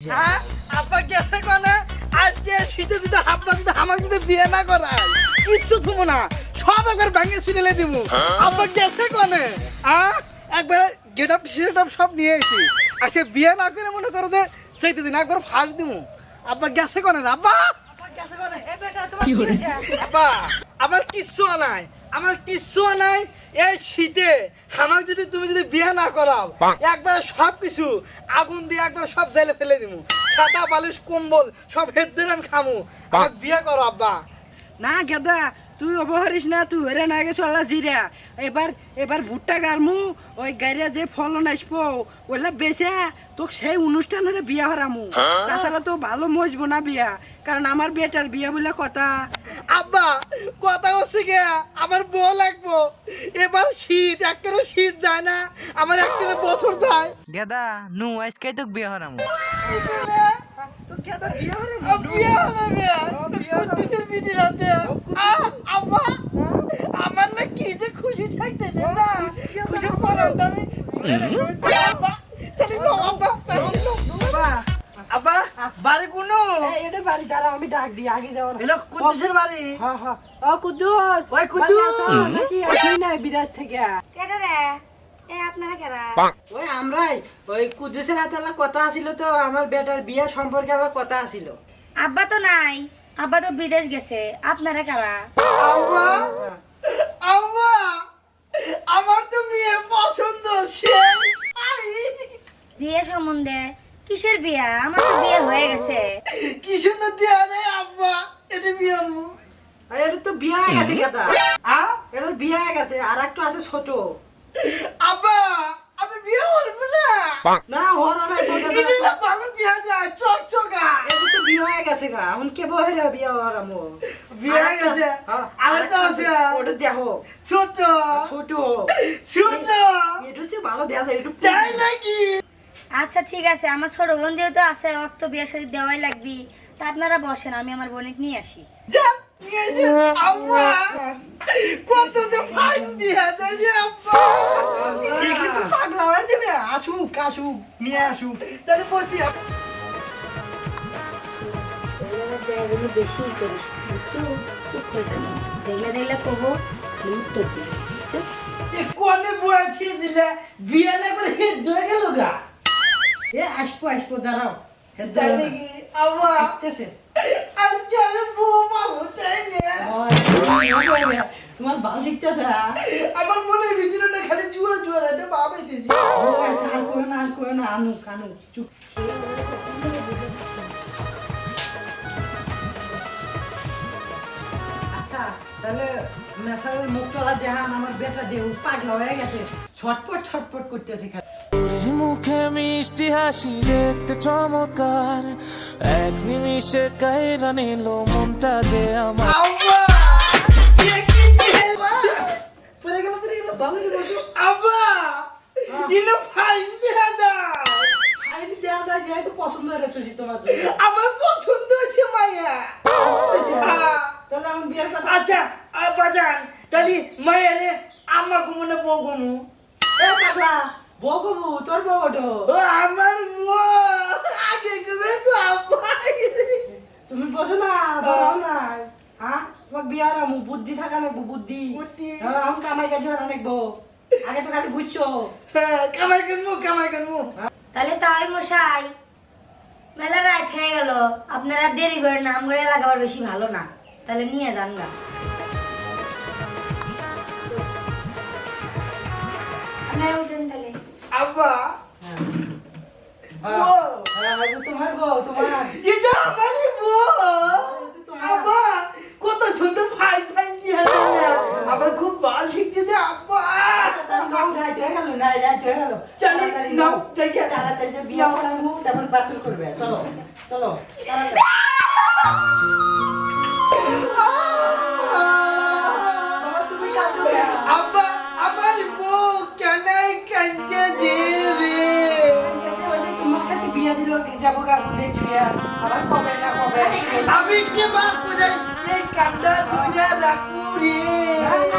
হ্যাঁ? আব্বা গেছে কোনে? আজকে শীতে যদি আব্বা যদি আমাকে যদি বিয়ে না করায় কিচ্ছু থুমো না সব একবার ভেঙে ছিঁড়ে দিব আব্বা গেছে কোনে? হ্যাঁ? একবার গেট আপ সেট আপ সব নিয়ে এসি। আজকে বিয়ে না করে মনে করো যে সেইতে দিন একবার ফাঁস দিব আব্বা গেছে কোনে? আব্বা! আব্বা গেছে কোনে। হে বেটা তোমার কি হয়েছে? আব্বা আমার কিচ্ছু নাই আমার কিচ্ছু নাই। এই শীতে আমাকে যদি তুমি যদি বিয়ে না করাও একবার সব কিছু আগুন দিয়ে একবার সব জাইলে ফেলে দিমু। খাতা বালিশ কম্বল সব হেদ ধরে আমি খামু। আমাকে বিয়ে করো আব্বা। না গেদা তুই অবহারিস না তুই হরে না গেছো আল্লাহ জিরা। এবার এবার ভুট্টা গারমু ওই গাড়িয়া যে ফলন আসব ওইলা বেচে তোকে সেই অনুষ্ঠানে বিয়া হারামু। তাছাড়া তো ভালো মজবো না বিয়া। কারণ আমার বিয়েটার বিয়া বলে কথা। আব্বা কথা হচ্ছে গে আমার বউ লাগবো। এবার শীত একটা শীত যায় না আমার একটা বছর যায়। গেদা নু আজকে বিয়া হারামু। তো বিয়া আব্বা আমার না কি যে খুশি থাকতেছে না খুশি করার আমি বাড়ি কোনো? এটা বাড়ি দ্বারা আমি ডাক দিই আগে যাওয়ার এলো কুদ্দুসের বাড়ি? হ্যাঁ হ্যাঁ। ও কুদ্দুস! ওই কুদ্দুস! নাকি আসি নাই বিদেশ থেকে? কেডা রে? এ আপনারা কেডা? ওই আমরাই ওই কুদ্দুসের হাতে কথা আছিল তো আমার বেটার বিয়া সম্পর্কে আমার কথা আছিল। আব্বা তো নাই আব্বা তো বিদেশ গেছে আপনারা কারা আব্বা আব্বা আমার তো মেয়ে পছন্দ সে বিয়ে সম্বন্ধে কিসের বিয়া আমার তো বিয়ে হয়ে গেছে কি সুন্দর দেওয়া যায় আব্বা এতে বিয়ে হলো আর এটা তো বিয়া হয়ে গেছে কথা আ এটা বিয়া হয়ে গেছে আর একটা আছে ছোট আব্বা আমি বিয়ে করব না না হরা দাদা এটা না ভালো দেওয়া যায় চকচকা এটা তো বিয়া হয়ে গেছে গা এখন কে বহেরা বিয়া হওয়ার আমো বিয়ে হয়ে গেছে আরেকটা আছে ওটা দেখো ছোট ছোট ছোট এটা হচ্ছে ভালো দেয়া যায় একটু তাই নাকি আচ্ছা ঠিক আছে। আমার ছোট বোন যেহেতু আছে অক্ত বিয়ের সাথে দেওয়াই লাগবি। তা আপনারা বসেন, আমি আমার বোনকে নিয়ে আসি। দেখলে দেখলে কবো কলে ছিঁড়ে দিলে, বিয়ে গেল গা? এ আসব আসব দাঁড়াও। তাই নাকি? আব্বা আসতেছে। আজকে আমি বউ পাবো তাই না? তোমার ভালো দেখতেছে আমার মনের ভিতরে খালি জুয়ার জুয়ার একটা ভাব হইতেছে আর করো না আর করো না আনুক আনুক চুপ। আচ্ছা তাহলে মেসারের মুখটলা দেহান আমার বেটা দেহ পাগলা হয়ে গেছে। ছটপট ছটপট করতেছে মুখে মিষ্টি হাসি দেখতে চমৎকার। এক নিমিষে কায়রা নিল মনটা যে আমার। হয়ে। আমার পছন্দ হয়েছে মায়া। হ্যাঁ। তাহলে আমার বিয়ের কথা আচ্ছা যান। তাহলে মায়া রে আমার ঘুমনে বউ ঘুমু। এ পাগলা বগবু তোর বগটো ও আমার আগে তো তুমি বসো না বড়াও না। হ্যাঁ তোমার বিয়ার আমু বুদ্ধি থাকা বুদ্ধি। বুদ্ধি। হ্যাঁ আমি কামাই কাজ করা নাকবো আগে তো খালি ঘুরছো। হ্যাঁ, কামাই করব কামাই করব। তাহলে তাই মশাই মেলা রাত হয়ে গেল। আপনারা দেরি করে নাম করে লাগাবার বেশি ভালো না। তাহলে নিয়ে যান না আপনারা উঠেন তাহলে আব্বা হ্যাঁ, বউ হ্যাঁ, এটা তোমার এটা আমারই বউ আব্বা কত সুন্দর ফাইন ফাইন দিয়ে আমার খুব ভালো শিখতেছে আব্বা নাও, রাত হয়ে গেল, না, রাত হয়ে গেল। চলে নাও, নাও। জায়গা। তাড়াতাড়ি যে বিয়া করাবো, তারপর বাছুর করবে। চলো, চলো, তাড়াতাড়ি। আমি যাব গা ঘুরে ফিরে আমার কবে না কবে। আমি কে বার করে এই কান্দা তুলে রাখব